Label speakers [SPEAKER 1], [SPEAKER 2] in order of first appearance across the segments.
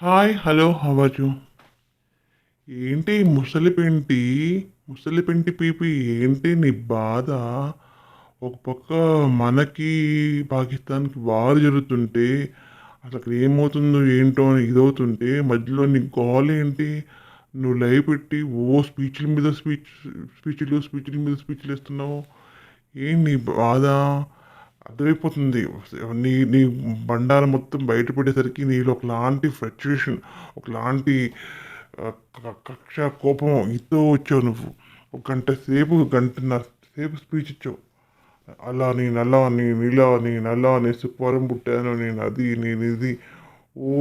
[SPEAKER 1] Hi hello హవాజు ఏంటి ముసలి పెంటి ముసలి పెంటి పీపి ఏంటి నీ బాధ? ఒక పక్క మనకి పాకిస్తాన్కి వారు జరుగుతుంటే అసలు ఏమవుతుందో ఏంటో అని ఇదవుతుంటే మధ్యలో నీ గోల్ ఏంటి? నువ్వు లైవ్ పెట్టి ఓ స్పీచ్ల మీద స్పీచ్ స్పీచ్లు స్పీచ్ల మీద స్పీచ్లు ఇస్తున్నావు ఏంటి నీ బాధ? అర్థమైపోతుంది. నీ నీ బండారం మొత్తం బయటపడేసరికి నీలో ఒకలాంటి ఫ్రస్ట్రేషన్ ఒకలాంటి కక్ష కోపం ఇతో వచ్చావు నువ్వు. ఒక గంట సేపు గంటన్నర సేపు స్పీచ్ ఇచ్చావు. అలా నేను అలా నేను ఇలా నేను అలా నేను సుఖవరం పుట్టాను నేను అది నేను ఇది ఓ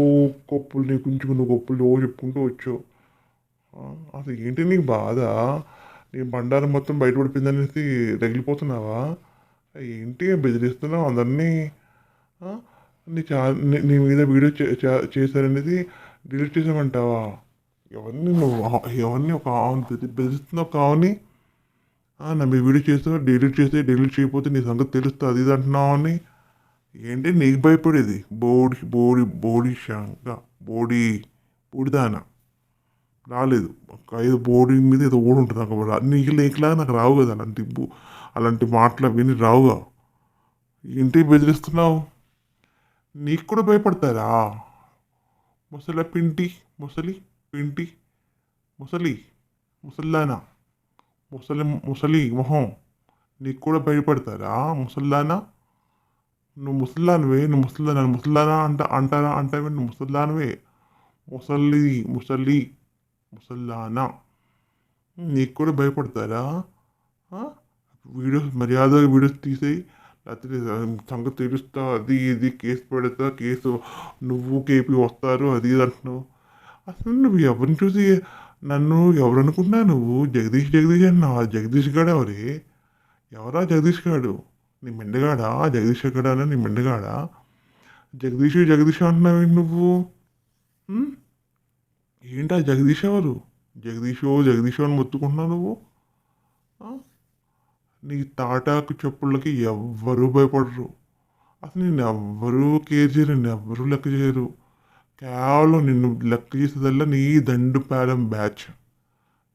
[SPEAKER 1] గొప్పలు నీ కుంచుకున్న గొప్పలు ఓ చెప్పుకుంటూ వచ్చావు. అసలు ఏంటి నీకు బాధ? నీ బండారం మొత్తం బయటపడిపోయిందనేసి రగిలిపోతున్నావా? ఏంటి బెదిరిస్తున్నావు అందరినీ నీ చా నీ మీద వీడియో చే- చే- చేశారనేది డిలీట్ చేసామంటావా ఎవరిని నువ్వు ఎవరిని ఒక ఆవుని బెదిరిస్తున్నావు కావని నా మీ వీడియో చేస్తావు డిలీట్ చేస్తే డిలీట్ చేయకపోతే నీ సంగతి తెలుస్తుంది అది ఇది అంటున్నావు అని? ఏంటి నీకు భయపడేది? బోడి బోడి బోడి శాంగ బోడి బూడిదాన? రాలేదు. ఒక ఐదు బోడి మీద ఏదో ఓడి ఉంటుంది నాకు నీకు నీకులాగా నాకు రావు కదా అలాంటి అలాంటి మాటలు విని రావుగా. ఏంటి బెదిరిస్తున్నావు? నీకు కూడా భయపడతారా? ముసలి పింటి ముసలి పింటి ముసలి ముసల్లానా ముసలి ముసలి మొహం నీకు కూడా భయపడతారా? ముసల్లానా నువ్వు ముసల్లానివే నువ్వు ముసల్లానా ముసల్లానా అంట అంటారా? అంటావే నువ్వు ముసల్లానివే. ముసలి ముసలి ముసల్లానా నీకు కూడా భయపడతారా? వీడియోస్ మర్యాదగా వీడియోస్ తీసేయి. లేకపోతే సంగతి తెలుస్తా అది ఇది కేసు పెడతా కేసు నువ్వు కేపీ వస్తారు అది ఇది అంటున్నావు. అసలు నువ్వు ఎవరిని చూసి నన్ను ఎవరు అనుకున్నా నువ్వు? జగదీష్ జగదీష్ అన్నావు ఆ జగదీష్ గాడు ఎవరే? ఎవరా జగదీష్ గాడు? నీ మెండగాడా? జగదీష్ గడా నీ మెండగాడా? జగదీష్ జగదీష్ అంటున్నావు నువ్వు? ఏంటా జగదీష్ ఎవరు? జగదీషో జగదీషో అని మొత్తుకుంటున్నావు నువ్వు? నీ తాటాకు చెప్పులకి ఎవ్వరూ భయపడరు. అసలు నేను ఎవ్వరూ కేర్ చేయరు నేను ఎవ్వరూ లెక్క చేయరు. కేవలం నిన్ను లెక్క చేసేదల్లా నీ దండు బ్యాచ్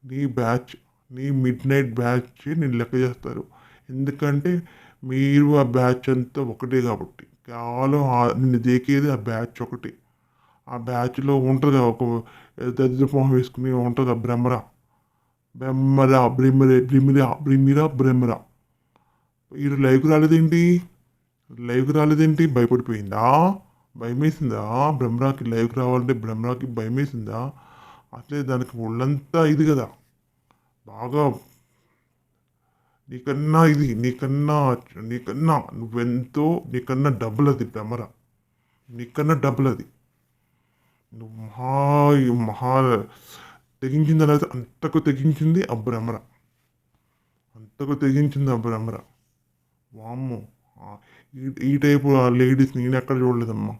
[SPEAKER 1] నీ బ్యాచ్ నీ మిడ్ నైట్ బ్యాచ్ నేను లెక్క చేస్తారు. ఎందుకంటే మీరు ఆ బ్యాచ్ అంతా ఒకటే కాబట్టి. కేవలం నిన్ను దేకేది ఆ బ్యాచ్ ఒకటి. ఆ బ్యాచ్లో ఉంటుంది ఒక దరిద్ర మొహం వేసుకుని ఉంటుంది ఆ భ్రమర. బ్రహ్మరా బ్రిమిరే బ్రిమిరా బ్రిమిరా బ్రహ్మరా. వీడు లైవ్కి రాలేదేంటి? లైవ్కి రాలేదేంటి? భయపడిపోయిందా? భయం వేసిందా బ్రహ్మరాకి లైవ్కి రావాలంటే బ్రహ్మరాకి భయం వేసిందా అట్లే దానికి ఒళ్ళంతా ఇది కదా. బాగా నీకన్నా ఇది నీకన్నా నీకన్నా నువ్వెంతో నీకన్నా డబ్బులు అది భ్రమర నీకన్నా డబ్బులు అది నువ్వు మహా మహా తెగించింది అనేది అంతకు తెగించింది ఆ భ్రమర. అంతకు తెగించింది ఆ భ్రమర. వామ్మో. ఈ ఈ టైపు లేడీస్ నేను ఎక్కడ చూడలేదమ్మా.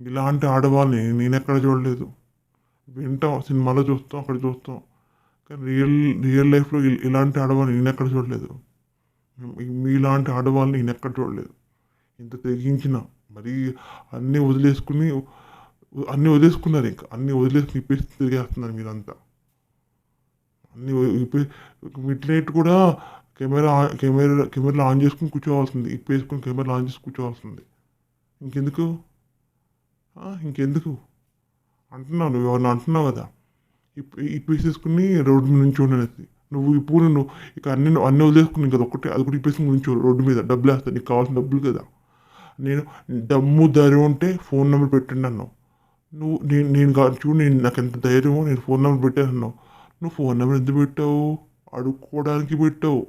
[SPEAKER 1] ఇలాంటి ఆడవాళ్ళని నేను ఎక్కడ చూడలేదు. వింటాం సినిమాలో చూస్తాం అక్కడ చూస్తాం. కానీ రియల్ రియల్ లైఫ్లో ఇలాంటి ఆడవాళ్ళని నేను ఎక్కడ చూడలేదు. మీ- మీలాంటి ఆడవాళ్ళని నేను ఎక్కడ చూడలేదు. ఇంత తెగించిన మరీ అన్నీ వదిలేసుకుని అన్నీ వదిలేసుకున్నారు ఇంకా. అన్నీ వదిలేసుకుని ఇప్పేసి తిరిగేస్తున్నారు మీరంతా. అన్నీ ఇప్పే మిడ్ నైట్ కూడా కెమెరా కెమెరా కెమెరాలో ఆన్ చేసుకుని కూర్చోవాల్సింది. ఇప్పేసుకుని కెమెరాలో ఆన్ చేసి కూర్చోవాల్సింది. ఇంకెందుకు? ఇంకెందుకు? అంటున్నావు నువ్వు ఎవరిని అంటున్నావు కదా? ఇప్ ఇప్పేసేసుకుని రోడ్డు మీద నుంచి ఉండనేది నువ్వు ఇప్పుడు నువ్వు ఇక అన్ని అన్నీ వదిలేసుకుని కదా ఒకటి అది కూడా ఇప్పేసుకుని నుంచి రోడ్డు మీద. డబ్బులు వేస్తాను నీకు కావాల్సిన డబ్బులు కదా. నేను దమ్ము ధర ఉంటే ఫోన్ నెంబర్ పెట్టండి అన్నావు. నువ్వు నేను నేను చూడు నేను నాకు ఎంత ధైర్యమో నేను ఫోన్ నెంబర్ పెట్టేస్తున్నావు నువ్వు ఫోన్ నెంబర్ ఎందుకు పెట్టావు? అడుక్కోవడానికి పెట్టావు.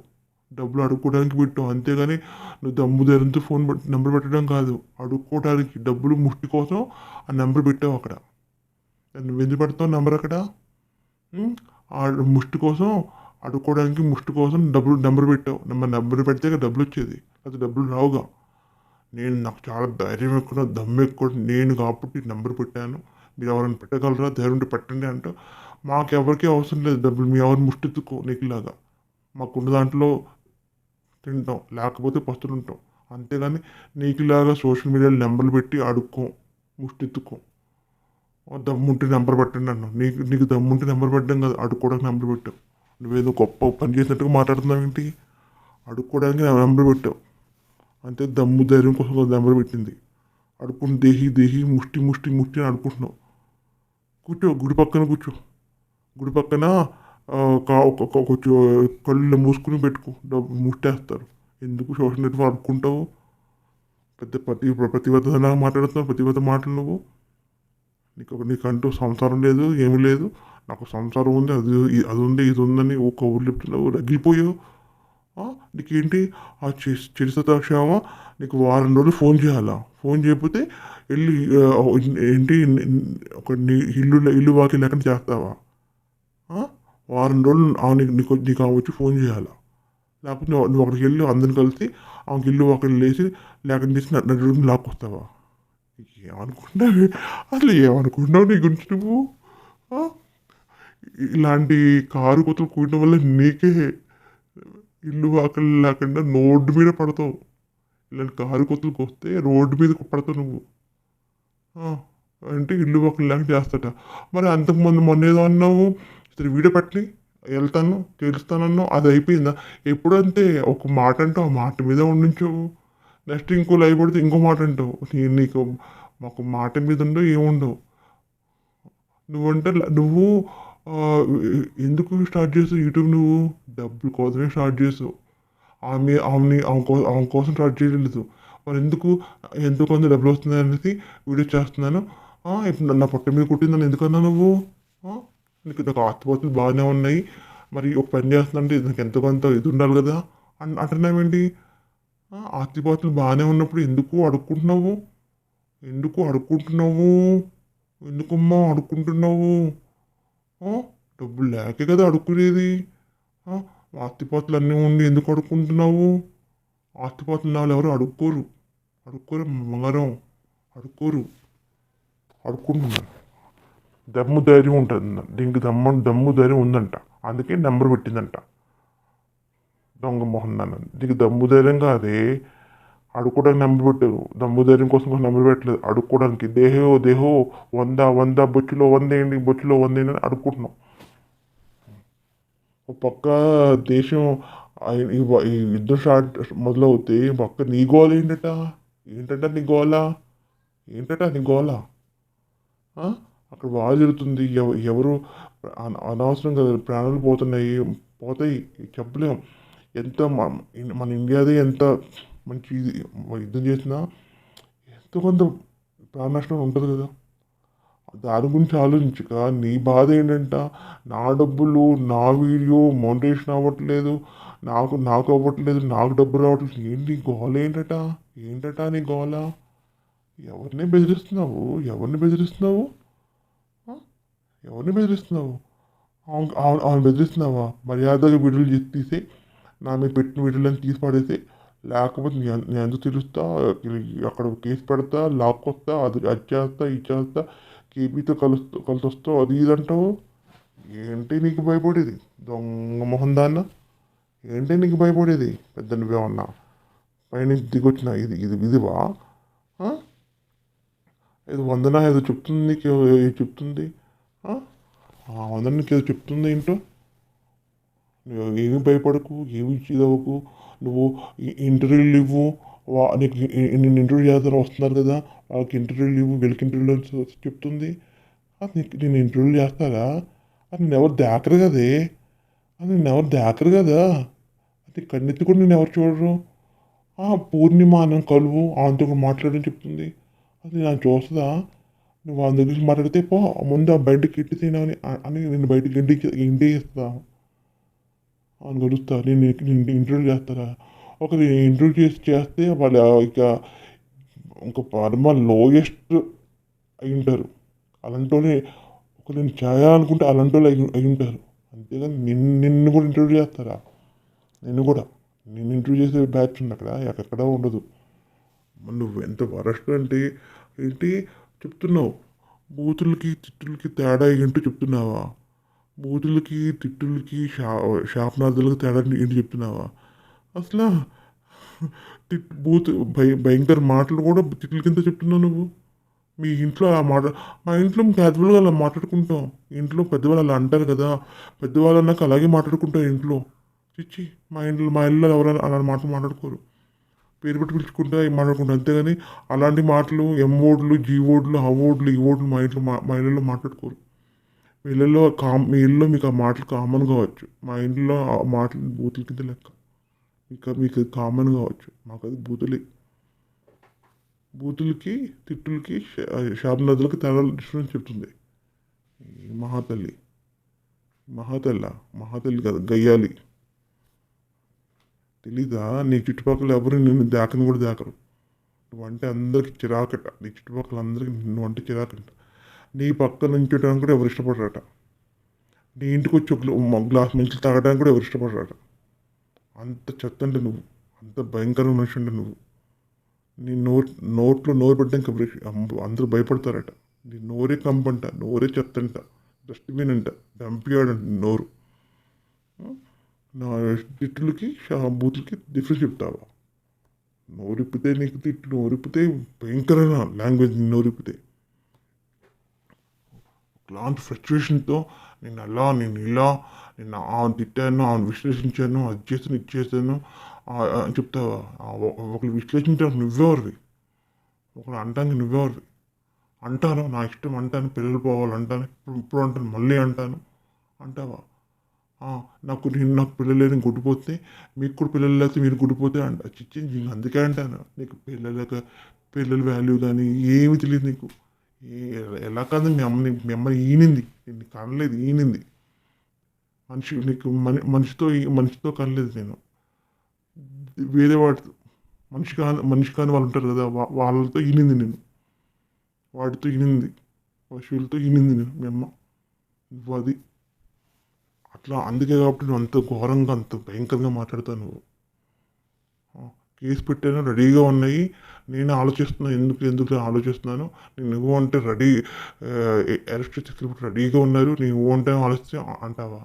[SPEAKER 1] డబ్బులు అడుక్కోవడానికి పెట్టావు. అంతేగాని నువ్వు దమ్ము ధైర్యంతో ఫోన్ నెంబర్ పెట్టడం కాదు. అడుక్కోవడానికి డబ్బులు ముష్టి కోసం ఆ నెంబర్ పెట్టావు అక్కడ. నువ్వు ఎందుకు పెడతావు నెంబర్ అక్కడ? ఆ ముష్టి కోసం అడుక్కోవడానికి ముష్టి కోసం డబ్బులు నెంబర్ పెట్టావు. నెంబర్ నెంబర్ పెడితే డబ్బులు వచ్చేది. అది డబ్బులు రావుగా. నేను నాకు చాలా ధైర్యం ఎక్కువ దమ్ము ఎక్కువ నేను కాబట్టి నెంబర్ పెట్టాను. మీరు ఎవరైనా పెట్టగలరా? ధైర్యం ఉంటే పెట్టండి అంటే మాకు ఎవరికి అవసరం లేదు. డబ్బులు మీ ఎవరు ముష్టెత్తుకో? నీకులాగా. మాకున్న దాంట్లో తింటాం లేకపోతే పస్తులు ఉంటాం. అంతేగాని నీకులాగా సోషల్ మీడియాలో నెంబర్లు పెట్టి అడుక్కో ముష్టెత్తుకో. దమ్ముంటే నెంబర్ పెట్టండి అన్న నీకు నీకు దమ్ముంటే నెంబర్ పెట్టడం కదా అడుక్కోవడానికి నెంబర్ పెట్టావు. నువ్వేదో గొప్ప పని చేసినట్టుగా మాట్లాడుతున్నావు ఏంటి అడుక్కోవడానికి నెంబర్ పెట్టావు. అంటే దమ్ము ధైర్యం కోసం దెబ్బలు పెట్టింది. అడుకుని దేహి దేహి ముష్టి ముష్టి ముష్టి అని అడుకుంటున్నావు కూర్చో గుడి పక్కన కూర్చో. గుడి పక్కన ఒక- ఒక- కొంచెం కళ్ళు మూసుకుని పెట్టుకో. డబ్బు ముట్టేస్తారు. ఎందుకు సోషల్ నెట్వర్క్ అడుక్కుంటావు? పెద్ద ప్రతి ప్రతిబద్ధతలా మాట్లాడుతున్నావు ప్రతిబద్ధ మాటలు నువ్వు. నీకు ఒక- నీకంటూ సంసారం లేదు ఏమీ లేదు. నాకు సంసారం ఉంది అది అది ఉంది ఇది ఉందని ఓ కబుర్లు చెప్తున్నావు రగిలిపోయావు. నీకేంటి? ఆ చిరుసత క్షేమ నీకు వారం రోజులు ఫోన్ చేయాలా? ఫోన్ చేయకపోతే వెళ్ళి ఏంటి? ఒక నీ ఇల్లు ఇల్లు వాకి లేకుండా చేస్తావా? వారం రోజులు ఆ నీకు నీకు నీకు ఆమె వచ్చి ఫోన్ చేయాలా? లేకపోతే నువ్వు అక్కడికి వెళ్ళి అందరిని కలిసి ఆమెకి ఇల్లు వాకి లేచి లేకుండా చేసి నన్ను రూమ్ లాక్కొస్తావా? ఏమనుకుంటున్నావు అసలు ఏమనుకున్నావు నీ గురించి నువ్వు? ఇలాంటి కారు కొత్తలు కూడడం వల్ల నీకే ఇల్లు వాకలు లేకుండా రోడ్డు మీద పడతావు. ఇలాంటి కారు కొత్తలకు వస్తే రోడ్డు మీద పడతావు నువ్వు. అంటే ఇల్లు వాకలు లేకుండా చేస్తాట. మరి అంతకుముందు మొన్న ఏదో అన్నావు ఇతను వీడియో పట్టి వెళ్తాను తెలుస్తానన్నావు అది అయిపోయిందా? ఎప్పుడంతే ఒక మాట అంటావు ఆ మాట మీద ఉండించావు నెక్స్ట్ ఇంకో లైవ్ పడితే ఇంకో మాట అంటావు. నీ- నీకు మాకు మాట మీద ఉండవు ఏముండవు. నువ్వంటే నువ్వు ఎందుకు స్టార్ట్ చేసావు యూట్యూబ్ నువ్వు? డబ్బుల కోసమే స్టార్ట్ చేసావు. ఆమె ఆమెని ఆమె కోసం ఆమె కోసం స్టార్ట్ చేయలేదు. మరి ఎందుకు ఎంతో కొంత డబ్బులు వస్తుంది అనేసి వీడియో చేస్తున్నాను. ఇప్పుడు నా- నా పొట్ట మీద కుట్టిందని ఎందుకన్నా నువ్వు? నీకు నాకు ఆత్మహత్యలు బాగానే ఉన్నాయి. మరి ఒక పని చేస్తుందంటే నాకు ఎంతో కొంత ఇది ఉండాలి కదా? అన్ అంటున్నావేంటి ఆస్తిపాతులు బాగానే ఉన్నప్పుడు ఎందుకు అడుక్కుంటున్నావు? ఎందుకు అడుక్కుంటున్నావు? ఎందుకమ్మా అడుక్కుంటున్నావు? డబ్బులు లేకే కదా అడుక్కునేది. ఆస్తిపాతులు అన్నీ ఉండి ఎందుకు అడుక్కుంటున్నావు? ఆస్తిపాతులు నాలు ఎవరు అడుక్కోరు. అడుక్కోరు బంగారం అడుక్కోరు. అడుక్కుంటున్నారు. దమ్ము ధైర్యం ఉంటుంది. దీనికి దమ్ము దమ్ము ధైర్యం ఉందంట. అందుకే నెంబర్ పెట్టిందంట. దొంగ మొహన్ నాన్న. దీనికి దమ్ము ధైర్యం కాదే. అడుక్కోవడానికి నెంబర్ పెట్టారు ధైర్యం కోసం కోసం నెంబర్ పెట్టలేదు. అడుక్కోవడానికి దేహో దేహో వంద వంద బొచ్చులో వంద ఏంటి బొచ్చులో వంద ఏంటి అని అడుక్కుంటున్నాం ఒక పక్క దేశం ఈ ఈ యుద్ధం స్టార్ట్ మొదలవుతే పక్క నీ గోల ఏంటట? ఏంటట నీ గోల? ఏంటట నీ గోల? అక్కడ బాగా జరుగుతుంది. ఎవరు అన- అనవసరం కదా ప్రాణాలు పోతున్నాయి పోతాయి చెప్పలేం. ఎంత మన ఇండియాదే ఎంత మనకి యుద్ధం చేసినా ఎంతో కొంత ప్రాణ నష్టం ఉంటుంది కదా. దాని గురించి ఆలోచించక నీ బాధ ఏంటంట? నా డబ్బులు నా వీడియో మౌంటేషన్ అవ్వట్లేదు. నాకు నాకు అవ్వట్లేదు నాకు డబ్బు రావట్లేదు. ఏంటి గోల ఏంటట? ఏంటట నీ గోల? ఎవరిని బెదిరిస్తున్నావు? ఎవరిని బెదిరిస్తున్నావు? ఎవరిని బెదిరిస్తున్నావు? అవును అవును బెదిరిస్తున్నావా? మర్యాదగా వీడియోలు తీసి నా మీద పెట్టిన వీడియోలను తీసి పడేసి లేకపోతే నేను నేను ఎందుకు తెలుస్తా అక్కడ కేసు పెడతా లాక్కొస్తా అది అది చేస్తా ఇది చేస్తా కేపీతో కలుస్తూ కలిసి వస్తావు అది ఇది అంటావు ఏంటి నీకు భయపడేది దొంగ మొహం దాన్న ఏంటి నీకు భయపడేది పెద్ద నువ్వేమన్నా పైనుంచి దిగొచ్చిన ఇది ఇది ఇదివా ఇది వందన ఏదో చెప్తుంది నీకు చెప్తుంది ఆ? వందన నీకు ఏదో చెప్తుంది ఏంటో ఏమి భయపడకు ఏమి ఇదవ్వకు నువ్వు ఇంటర్వ్యూలు ఇవ్వు. వా- నీకు నేను ఇంటర్వ్యూ చేస్తారు వస్తున్నారు కదా వాళ్ళకి ఇంటర్వ్యూలు ఇవ్వు వీళ్ళకి ఇంటర్వ్యూలు చెప్తుంది. అది నీకు నేను ఇంటర్వ్యూలు చేస్తారా? అది నేను ఎవరు దాకరు కదే. అది నేను ఎవరు దాకరు కదా. అది కన్నెత్తి కూడా నేను ఎవరు చూడరు. ఆ, పూర్ణిమ అని కలువు ఆమెతో కూడా మాట్లాడని చెప్తుంది. అది నేను చూస్తుందా? నువ్వు వాళ్ళ దగ్గర మాట్లాడితే పో ముందు ఆ బయటకి ఇట్టి తినవని అని నేను బయటకి ఇంటికి ఇంటికి ఇస్తాను అని గడుస్తా. నేను నేను ఇంటర్వ్యూ చేస్తారా? ఒక ఇంటర్వ్యూ చేసి చేస్తే వాళ్ళు ఇక ఇంకా పరమ లోయెస్ట్ అయి ఉంటారు. అలాంటి వాళ్ళే ఒక నేను చేయాలనుకుంటే అలాంటి వాళ్ళు అయి ఉంటారు. అంతేగాని నిన్ను నిన్ను కూడా ఇంటర్వ్యూ చేస్తారా? నిన్ను కూడా. నేను ఇంటర్వ్యూ చేసే బ్యాచ్ ఉంది అక్కడ ఎక్కడ ఉండదు. నువ్వు ఎంత వరస్ట్ అంటే ఏంటి చెప్తున్నావు? బూతులకి తిట్టులకి తేడా ఏంటో చెప్తున్నావా? బూతులకి తిట్టులకి షా శాపనార్థాలకి తేడా ఏంటి చెప్తున్నావా? అసలు తిట్ బూత్ భయ భయంకర మాటలు కూడా తిట్ల కింద చెప్తున్నావు నువ్వు. మీ ఇంట్లో అలా మాట మా ఇంట్లో క్యాజువల్గా అలా మాట్లాడుకుంటాం. ఇంట్లో పెద్దవాళ్ళు అలా అంటారు కదా. పెద్దవాళ్ళు అన్నాక అలాగే మాట్లాడుకుంటాం ఇంట్లో. చిచ్చి మా ఇంట్లో మా ఇల్లు ఎవరైనా అలా మాటలు మాట్లాడుకోరు. పేరు పెట్టి పిలుచుకుంటా మాట్లాడుకుంటాం? అంతేగాని అలాంటి మాటలు ఎం ఓడ్లు జీ ఓడ్లు ఆ ఓడ్లు ఈ ఓడ్లు మా ఇంట్లో మా మా ఇళ్ళలో మాట్లాడుకోరు. మీ ఇళ్ళలో కామ్ మీ ఇళ్ళలో మీకు ఆ మాటలు కామన్ కావచ్చు. మా ఇంట్లో ఆ మాటలు బూతుల కింద లెక్క. ఇంకా మీకు కామన్ కావచ్చు. మాకు అది బూతులే. బూతులకి తిట్టులకి శాబ్నదులకి తేడా డిఫరెన్స్ చెప్తుంది. మహాతల్లి. మహాతల్ల మహాతల్లి కదా గయ్యాలి. తెలీదా? నీ చుట్టుపక్కల ఎవరు నిన్ను దాకని కూడా దాకరు. నువ్వంటే అందరికి చిరాకట. నీ చుట్టుపక్కల అందరికి నువ్వంటే చిరాకట. నీ పక్క నుంచోటానికి కూడా ఎవరు ఇష్టపడరట. నీ ఇంటికి వచ్చి ఒక గ్లాస్ మంచి తాగడానికి కూడా ఎవరు ఇష్టపడరట. అంత చెత్త అంటే నువ్వు అంత భయంకరమైన మనిషి అంటే నువ్వు. నీ నోట్ నోట్లో నోరు పెట్టడానికి ఎవరు అందరూ భయపడతారట. నీ నోరే కంపంట నోరే చెత్తంట డస్ట్బిన్ అంట డంపియాడు అంట నోరు. నా తిట్టులకి బూతులకి డిఫరెన్స్ చెప్తావా? నోరిప్పితే నీకు తిట్టు నోరిప్పితే భయంకరమైన లాంగ్వేజ్ నోరిప్పితే. ఇట్లాంటి ఫ్రస్ట్రేషన్తో నేను అలా నేను ఇలా నేను ఆమెను తిట్టాను ఆమెను విశ్లేషించాను అది చేశాను ఇది చేశాను. అని చెప్తావా ఒకరు విశ్లేషించడానికి నువ్వెవరివి? ఒకరు అంటానికి నువ్వెవరివి? అంటాను నా ఇష్టం అంటాను పిల్లలు పోవాలి అంటాను ఇప్పుడు ఇప్పుడు అంటాను మళ్ళీ అంటాను. అంటావా? నాకు నేను నాకు పిల్లలు లేని గుడిపోతే మీకు కూడా పిల్లలు లేకపోతే మీరు గుడిపోతే అంట. చిచ్చి నేను అందుకే అంటాను. నీకు పిల్లలక పిల్లల వాల్యూ కానీ ఏమి తెలియదు నీకు. ఎలా కాదు మీ అమ్మని మీ అమ్మని ఈనింది. నిన్ను కనలేదు ఈనింది. మనిషి నీకు మని మనిషితో మనిషితో కనలేదు నేను. వేరే వాటితో మనిషి కాని మనిషి కాని వాళ్ళు ఉంటారు కదా వాళ్ళతో ఈనింది నేను. వాటితో ఈనింది పశువులతో ఈనింది నేను మీ అమ్మ. నువ్వు అది. అట్లా అందుకే కాబట్టి నువ్వు అంత ఘోరంగా అంత భయంకరంగా మాట్లాడతావు నువ్వు. కేసు పెట్టాను రెడీగా ఉన్నాయి. నేను ఆలోచిస్తున్నాను ఎందుకు ఎందుకు ఆలోచిస్తున్నాను. నేను నువ్వు అంటే రెడీ అరెస్ట్ తీసుకెళ్ళి రెడీగా ఉన్నారు. నువ్వు అంటే ఆలోచిస్తే అంటావా?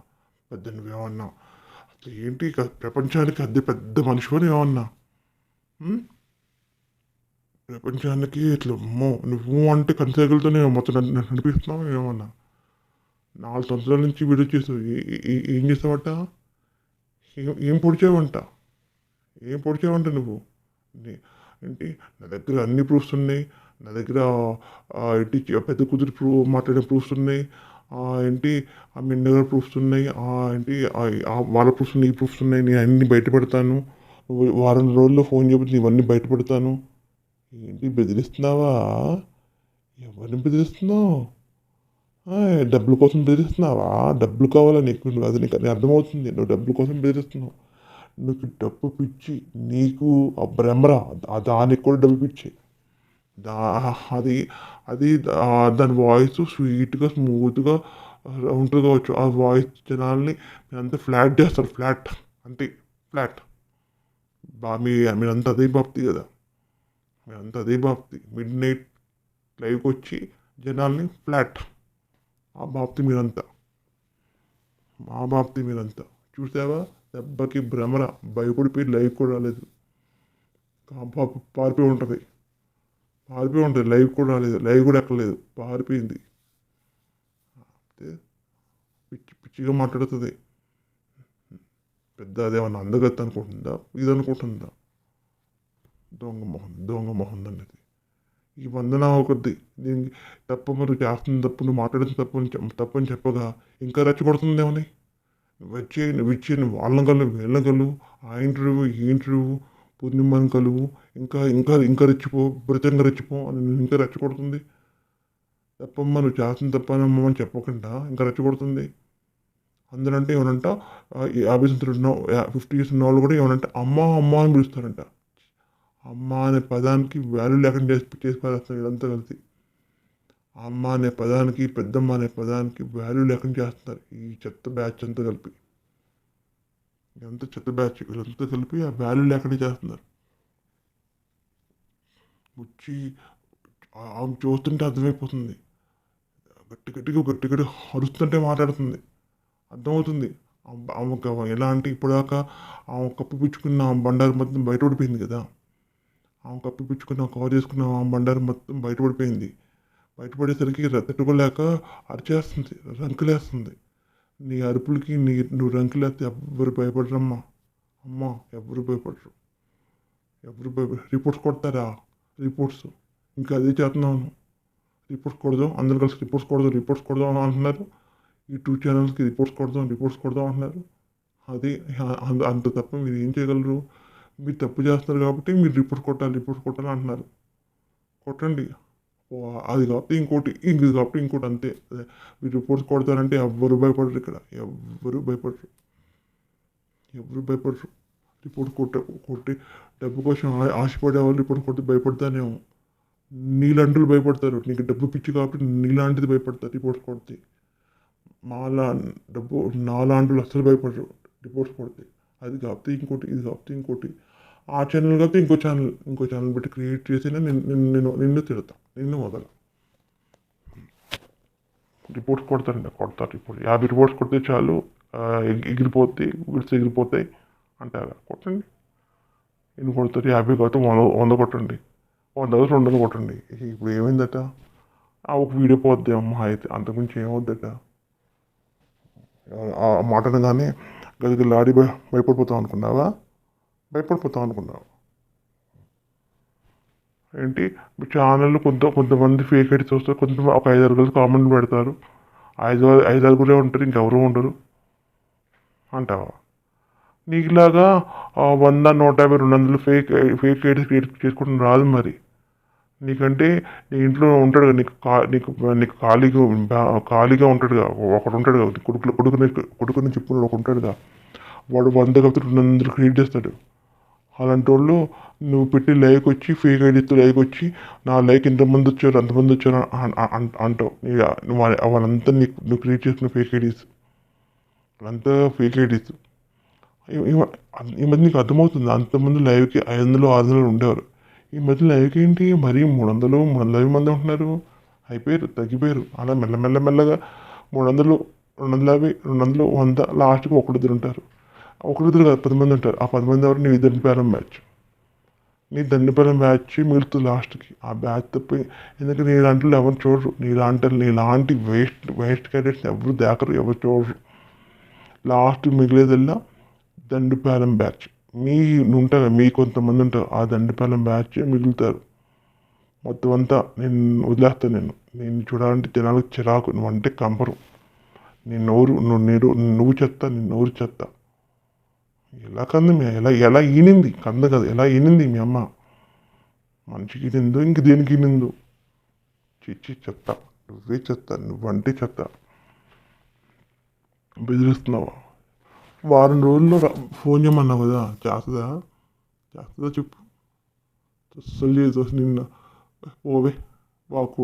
[SPEAKER 1] పెద్ద నువ్వేమన్నా అసలు ఏంటి? ప్రపంచానికి అద్దె పెద్ద మనిషివని ఏమన్నా? ప్రపంచానికి ఇట్లా అమ్మో నువ్వు అంటే కంచగలతో నేను మొత్తం నడిపిస్తున్నావు ఏమన్నా? నాలుగు సంవత్సరాల నుంచి వీడియో చేసావు ఏం చేసావట ఏం పొడిచావంట? ఏం పొడిచావంట నువ్వు? ఏంటి? నా దగ్గర అన్ని ప్రూఫ్స్ ఉన్నాయి. నా దగ్గర ఏంటి పెద్ద కుదిరి ప్రూ మాట్లాడే ప్రూఫ్స్ ఉన్నాయి. ఆ, ఏంటి ఆ మిండగర్ ప్రూఫ్స్ ఉన్నాయి. ఆ, ఏంటి ఆ- వాళ్ళ ప్రూఫ్స్ ఉన్నాయి ఈ ప్రూఫ్స్ ఉన్నాయి. నేను అన్ని బయటపెడతాను. వారం రోజుల్లో ఫోన్ చేయబట్టి ఇవన్నీ బయటపెడతాను. ఏంటి బెదిరిస్తున్నావా? ఎవరిని బెదిరిస్తున్నావు? డబ్బుల కోసం బెదిరిస్తున్నావా? డబ్బులు కావాలా నీకు? అది నీకు అర్థమవుతుంది. నువ్వు డబ్బుల కోసం బెదిరిస్తున్నావు. నీకు డబ్బు పిచ్చి నీకు ఆ భ్రమరా దానికి కూడా డబ్బు పిచ్చి. దా అది అది దాని వాయిస్ స్వీట్గా స్మూత్గా ఉంటుంది కావచ్చు. ఆ వాయిస్ జనాల్ని మీరంతా ఫ్లాట్ చేస్తారు ఫ్లాట్. అంతే ఫ్లాట్. బా మీ మీరంతా అదే బాప్తి కదా. మీరంతా అదే బాప్తి మిడ్ నైట్ లైవ్కి వచ్చి జనాల్ని ఫ్లాట్. ఆ బాప్తి మీరంతా. మా బాప్తి మీరంతా. చూసావా? దెబ్బకి భ్రమర భయపడిపోయి లైవ్ కూడా రాలేదు. కాంపాపు పారిపోయి ఉంటుంది. పారిపోయి ఉంటుంది. లైవ్ కూడా రాలేదు. లైవ్ కూడా ఎక్కలేదు. పారిపోయింది. పిచ్చి పిచ్చిగా మాట్లాడుతుంది. పెద్ద అదేమన్నా అందగత్త అనుకుంటుందా? ఇది అనుకుంటుందా దొంగ మొహం దొంగ మొహం అనేది ఈ వందన ఒకటి. దీనికి తప్ప మరి చేస్తుంది తప్పు నువ్వు మాట్లాడుతుంది తప్పు తప్పని చెప్- చెప్పగా ఇంకా రెచ్చగొడుతుందేమని? ఏమని వచ్చే విచ్చిన ఇచ్చి నువ్వు వాళ్ళని కలువు ఆ ఇంటర్వ్యూ ఈ ఇంటర్వ్యూ పూర్ణిమని కలువు ఇంకా ఇంకా ఇంకా రెచ్చిపో బ్రతంగా రెచ్చిపో అని ఇంకా రెచ్చగొడుతుంది. తప్పమ్మ నువ్వు చేస్తుంది తప్పనమ్మ అని చెప్పకుండా ఇంకా రెచ్చగొడుతుంది. అందరంటే ఏమనంట యాభై సంవత్సరాలు ఉన్న ఫిఫ్టీ ఇయర్స్ ఉన్న వాళ్ళు కూడా ఏమనంటే అమ్మ అమ్మ అని పిలుస్తారంట. అమ్మ అనే పదానికి వాల్యూ లేకుండా చేసి చేసి పడేస్తారు ఇదంతా కలిసి. అమ్మ అనే పదానికి పెద్దమ్మ అనే పదానికి వాల్యూ లేకుండా చేస్తున్నారు. ఈ చెత్త బ్యాచ్ అంతా కలిపి. ఇదంతా చెత్త బ్యాచ్ వీళ్ళంతా కలిపి ఆ వాల్యూ లేకుండా చేస్తున్నారు. వచ్చి ఆమె చూస్తుంటే అర్థమైపోతుంది. గట్టి గట్టిగా గట్టి గట్టి అరుస్తుంటే మాట్లాడుతుంది. అర్థమవుతుంది. ఆమె- ఎలా ఎలాంటి ఇప్పటిదాకా ఆమె కప్పు పుచ్చుకున్న ఆమె బండారు మొత్తం బయట పడిపోయింది కదా. ఆమె కప్పు పుచ్చుకున్న కవర్ చేసుకున్న ఆమె బండారు మొత్తం బయట పడిపోయింది. బయటపడేసరికి ర- తట్టుకోలేక అరిచేస్తుంది రంకులేస్తుంది. నీ అరుపులకి నీ నువ్వు రంకులేస్తే ఎవ్వరు భయపడరమ్మా. అమ్మా ఎవరు భయపడరు. ఎవరు భయపడ రిపోర్ట్స్ కొడతారా? రిపోర్ట్స్. ఇంకా అదే చేస్తున్నాను రిపోర్ట్స్ కొడదాం అందరు కలిసి రిపోర్ట్స్ కొడదాం రిపోర్ట్స్ కొడదాం అని అంటున్నారు. ఈ టూ ఛానల్స్కి రిపోర్ట్స్ కొడదాం రిపోర్ట్స్ కొడదాం అంటున్నారు. అది అంత- అంత తప్ప మీరు ఏం చేయగలరు? మీరు తప్పు చేస్తున్నారు కాబట్టి మీరు రిపోర్ట్ కొట్టాలి రిపోర్ట్ కొట్టాలి అంటున్నారు. కొట్టండి. అది కాబట్టి ఇంకోటి ఇది కాబట్టి ఇంకోటి అంతే. అదే, మీరు రిపోర్ట్స్ కొడతారంటే ఎవ్వరు భయపడరు ఇక్కడ. ఎవ్వరు భయపడరు. ఎవరు భయపడరు. రిపోర్ట్ కొట్ట కొట్టి డబ్బు కోసం ఆ- ఆశపడే వాళ్ళు రిపోర్ట్ కొట్టి భయపడతానేమో నీలాంటి భయపడతారు. నీకు డబ్బు పిచ్చి కాబట్టి నీలాంటిది భయపడతారు రిపోర్ట్స్ కొడితే. మాలా డబ్బు నాలాంటి అస్సలు భయపడరు రిపోర్ట్స్ కొడితే. అది కాబట్టి ఇంకోటి ఇది కాబట్టి ఇంకోటి. ఆ ఛానల్ కాబట్టి ఇంకో ఛానల్ ఇంకో ఛానల్ పెట్టి క్రియేట్ చేసినా నేను నేను నిన్ను తిడతా. నిన్ను మొదలు. రిపోర్ట్స్ కొడతారండి కొడతారు రిపోర్ట్. యాభై రిపోర్ట్స్ కొడితే చాలు ఎగిరిపోతాయి విడిచి ఎగిరిపోతాయి అంటారు. కొట్టండి. ఎన్ని కొడతారు? యాభై కాకపోతే వంద వంద కొట్టండి. వంద కాకపోతే రెండు వందలు కొట్టండి. ఇప్పుడు ఏమైందట? ఆ ఒక వీడియో పోద్ది అమ్మ అయితే అంతకుమించి ఏమవుద్దట? ఆ మాట అనగానే గదికి భయ భయపడిపోతాం అనుకున్నావా? భయపడిపోతాం అనుకున్నావా. ఏంటి? మీ ఛానల్ కొంత కొంతమంది ఫేక్ ఐడీస్ వస్తారు కొంతమంది ఒక ఐదు ఆరుగురు కామెంట్ పెడతారు. ఐదు ఐదు ఆరుగురే ఉంటారు ఇంకెవరూ ఉండరు. అంటావా? నీకులాగా వంద నూట యాభై రెండు వందలు ఫేక్ ఫేక్ ఐడీస్ క్రియేట్ చేసుకోవడం రాదు మరి. నీకంటే నీ ఇంట్లో ఉంటాడు నీకు కా నీకు నీకు ఖాళీగా ఖాళీగా ఉంటాడుగా ఒకడు ఉంటాడుగా కొడుకులు కొడుకుని కొడుకుని చెప్పుకున్నాడు ఒక ఉంటాడుగా. వాడు వంద కాబట్టి రెండు వందలు క్రియేట్ చేస్తాడు. అలాంటి వాళ్ళు నువ్వు పెట్టి లైక్ వచ్చి ఫేక్ ఐడితో లైక్ వచ్చి నా లైక్ ఇంతమంది వచ్చారు అంతమంది వచ్చారు అంటావు. నువ్వు వాళ్ళ- వాళ్ళంతా నీకు నువ్వు క్రియేట్ చేసిన ఫేక్ ఐడీస్ వాళ్ళంతా ఫేక్ ఐడీస్ ఈ- ఈ- మధ్య నీకు అర్థమవుతుంది అంతమంది లైవ్కి ఐదు వందలు ఆరు వందలు ఉండేవారు. ఈ మధ్య లైవ్కి ఏంటి? మరీ మూడు వందలు మూడు వందల యాభై మంది ఉంటున్నారు. అయిపోయారు తగ్గిపోయారు. అలా మెల్లమెల్ల మెల్లగా మూడు వందలు రెండు వందల యాభై రెండు వందలు వంద లాస్ట్కి ఒకటిద్దరు ఉంటారు. ఒకరిద్దరు కాదు పది మంది ఉంటారు. ఆ పది మంది ఎవరు? నీ దండిపాలెం బ్యాచ్ నీ దండిపాలెం బ్యాచ్ మిగులుతుంది లాస్ట్కి ఆ బ్యాచ్ తప్ప ఎందుకంటే నీ లాంటి ఎవరు చూడరు. నీ లాంటి నీలాంటి వేస్ట్ వేస్ట్ క్యాండిడేట్స్ ఎవరు దాకరు ఎవరు చూడరు. లాస్ట్ మిగిలేదల్లా దండుపాలెం బ్యాచ్ మీ ఉంటారు? మీ కొంతమంది ఉంటారు. ఆ దండుపాలెం బ్యాచ్ మిగులుతారు. మొత్తం అంతా నేను వదిలేస్తాను నేను. నేను చూడాలంటే జనాలకు చిరాకు. నువ్వు అంటే కంపరు. నీ నోరు నువ్వు నీరు నువ్వు చెత్త నీ నోరు చెత్త. ఎలా కంది మీ ఎలా ఎలా ఈనింది? కంద కదా ఎలా ఈనింది మీ అమ్మ? మనిషికి ఈనిందో ఇంక దేనికి ఈనిందో చిచ్చి చెత్త నువ్వే చెత్త నువ్వంటే చెత్త. బెదిరిస్తున్నావా? వారం రోజుల్లో ఫోన్ చేయమన్నావు కదా చేస్తుందా చేస్తుందా చెప్పు. అస్సలు చేయదు నిన్న. పోవే వాకు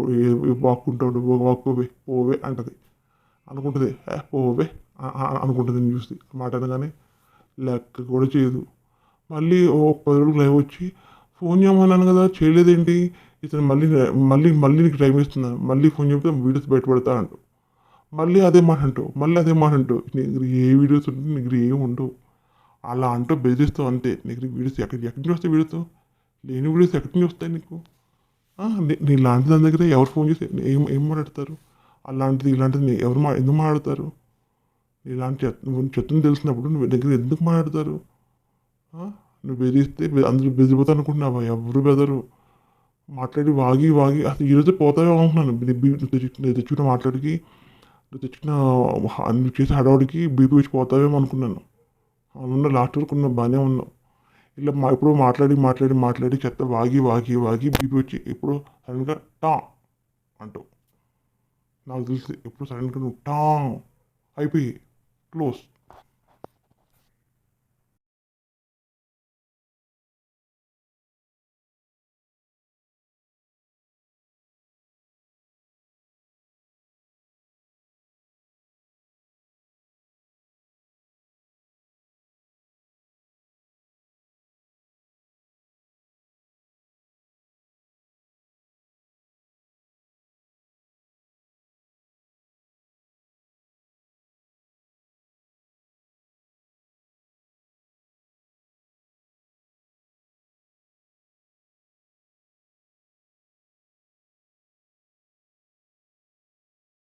[SPEAKER 1] వాక్కుంటాడు వాక్కువే ఓవే అంటది. అనుకుంటుంది ఓవే అనుకుంటుంది నేను చూసి మాట అనగానే లెక్క కూడా చేయదు. మళ్ళీ ఓ పది రోజులు లైవ్ వచ్చి ఫోన్ చేయమన్నాను కదా చేయలేదేంటి? ఇతను మళ్ళీ మళ్ళీ మళ్ళీ నీకు టైం ఇస్తున్నాను మళ్ళీ ఫోన్ చెప్తే వీడియోస్ బయటపడతా అంటూ. మళ్ళీ అదే మాట అంటావు మళ్ళీ అదే మాట అంటావు నీ దగ్గర ఏ వీడియోస్ ఉంటే నీ దగ్గర ఏమి ఉండవు. అలా అంటూ బెదిరిస్తావు అంతే. నీ దగ్గర వీడియోస్ ఎక్కడి ఎక్కడి నుంచి వస్తాయి వీడియోస్? లేని వీడియోస్ ఎక్కడి నుంచి వస్తాయి నీకు? నీ లాంటి దాని దగ్గర ఎవరు ఫోన్ చేసి ఏం ఏం మాట్లాడతారు? అలాంటిది ఇలాంటిది ఎవరు మా ఎందుకు మాట్లాడతారు? ఇలాంటి చెత్త నువ్వు చెత్తను తెలిసినప్పుడు నువ్వు దగ్గర ఎందుకు మాట్లాడతారు? నువ్వు బెదిరిస్తే అందరూ బెదిరిపోతా అనుకుంటున్నావా ఎవరు బెదరు? మాట్లాడి వాగి వాగి అసలు ఈరోజు పోతావే అనుకుంటున్నాను. నీ నువ్వు నువ్వు తెచ్చుకున్న మాట్లాడికి నువ్వు తెచ్చుకున్న నువ్వు చేసే హడావుడికి బీపీ వచ్చి పోతావేమో అనుకున్నాను. అవునున్న లాస్ట్ వరకు ఉన్న బాగానే ఉన్నావు. ఇలా మా ఎప్పుడో మాట్లాడి మాట్లాడి మాట్లాడి చెత్త వాగి వాగి వాగి బీపీ వచ్చి ఎప్పుడో సడన్గా టా అంటావు. నాకు తెలిసి ఎప్పుడు సడన్గా నువ్వు టా అయిపోయి Los.